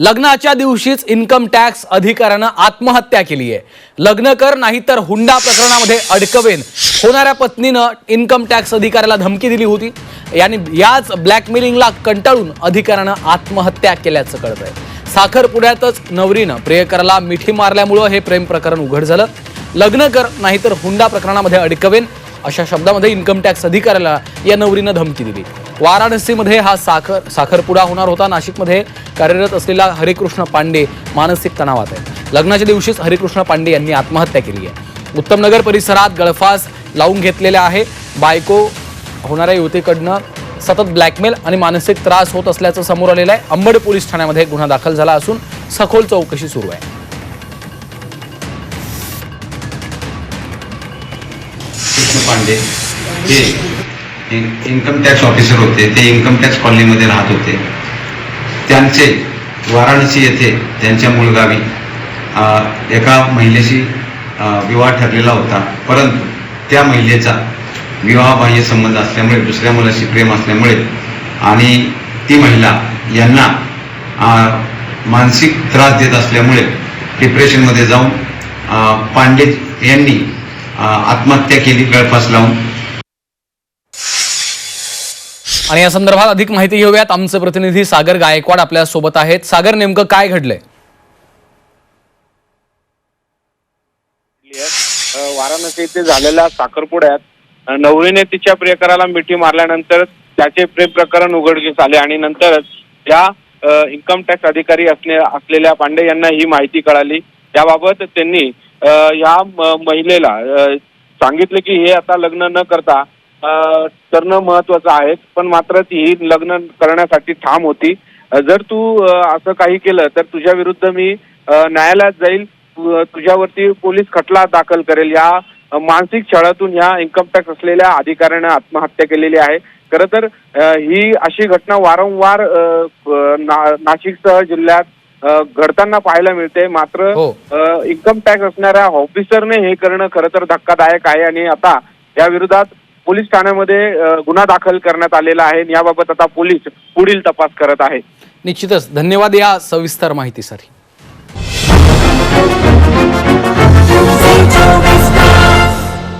लग्नाच्या दिवशीच income tax अधिकाऱ्यानं आत्महत्या केली आहे. लग्न कर नाहीतर हुंडा प्रकरणामध्ये अडकवेन. होणाऱ्या पत्नीनं इन्कम टॅक्स अधिकाऱ्याला धमकी दिली होती. याने याच ब्लॅकमेलिंगला कंटाळून अधिकाऱ्यानं आत्महत्या केल्याचं कळतंय. साखरपुड्यातच नवरीनं प्रियकराला मिठी मारल्यामुळं हे प्रेम प्रकरण उघड झालं. लग्न कर नाहीतर हुंडा प्रकरणामध्ये अडकवेन अशा शब्दामध्ये इन्कम टॅक्स अधिकाऱ्याला या नवरीनं धमकी दिली. वाराणसीमध्ये हा साखर साखरपुडा होणार होता. नाशिकमध्ये कार्यरत असलेला हरिकृष्ण पांडे मानसिक तणावात आहे लग्नाच्या दिवशीच हरिकृष्ण पांडे यांनी आत्महत्या केली आहे. उत्तमनगर परिसरात गळफास लावून घेतलेला आहे. बायको होणाऱ्या युवतीकडनं सतत ब्लॅकमेल आणि मानसिक त्रास होत असल्याचं समोर आलेलं आहे. अंबड पोलीस ठाण्यामध्ये गुन्हा दाखल झाला असून सखोल चौकशी सुरू आहे. पांडे हे इन्कम टॅक्स ऑफिसर होते ते इन्कम टॅक्स कॉलनीमध्ये राहत होते. त्यांचे वाराणसी येथे त्यांच्या मूळगावी एका महिलेशी विवाह ठरलेला होता. परंतु त्या महिलेचा विवाहबाह्य संबंध असल्यामुळे दुसऱ्या मुलाशी प्रेम असल्यामुळे आणि ती महिला यांना मानसिक त्रास देत असल्यामुळे डिप्रेशनमध्ये जाऊन पांडे यांनी आत्महत्या केली गळफास लावून आणि या संदर्भात अधिक माहिती घेऊयात. आमचे प्रतिनिधी सागर गायकवाड आपल्यासोबत आहेत. सागर नेमकं काय घडलंय? वाराणसी इथे झालेल्या साखरपुड्यात नवरीने तिच्या प्रियकराला मिठी मारल्यानंतर त्याचे प्रेम प्रकरण उघडकीस आले आणि नंतरच या इन्कम टॅक्स अधिकारी असणे असलेल्या पांडे यांना ही माहिती कळाली. त्याबाबत त्यांनी या महिलेला सांगितले की हे आता लग्न न करता करणं महत्वाचं आहे पण मात्र ती ही लग्न करण्यासाठी ठाम होती. जर तू असं काही केलं तर तुझ्या विरुद्ध मी न्यायालयात जाईल. तुझ्यावरती पोलीस खटला दाखल करेल. या मानसिक छळातून ह्या इन्कम टॅक्स असलेल्या अधिकाऱ्यानं आत्महत्या केलेली आहे. खरं तर ही अशी घटना वारंवार नाशिकसह जिल्ह्यात घडताना पाहायला मिळते. मात्र हो. इन्कम टॅक्स असणाऱ्या ऑफिसरने हे करणं खरं तर धक्कादायक आहे. आणि आता या विरोधात पोलीस ठाण्यामध्ये गुन्हा दाखल करण्यात आलेला आहे. याबाबत आता पोलीस पुढील तपास करत आहेत. निश्चितच. धन्यवाद या सविस्तर माहितीसाठी.